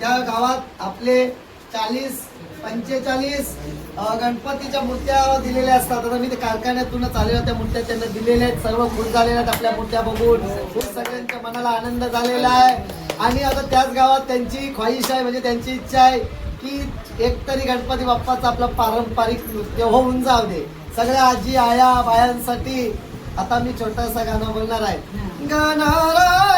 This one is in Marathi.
त्या गावात आपले चाळीस पंचेचाळीस गणपतीच्या मूर्त्या दिलेल्या असतात. आता मी ते कारखान्यातूनच आलेल्या त्या मूर्त्या त्यांना दिलेल्या आहेत. सर्व खुश झालेल्या आहेत आपल्या मूर्त्या बघून. खूप सगळ्यांच्या मनाला आनंद झालेला आहे. आणि आता त्याच गावात त्यांची ख्वाहिश आहे म्हणजे त्यांची इच्छा आहे की एक तरी गणपती बाप्पाचा आपला पारंपरिक नृत्य होऊन जाऊ दे. सगळ्या आजी आया बायांसाठी आता मी छोटासा गाणं बोलणार आहे. गाणार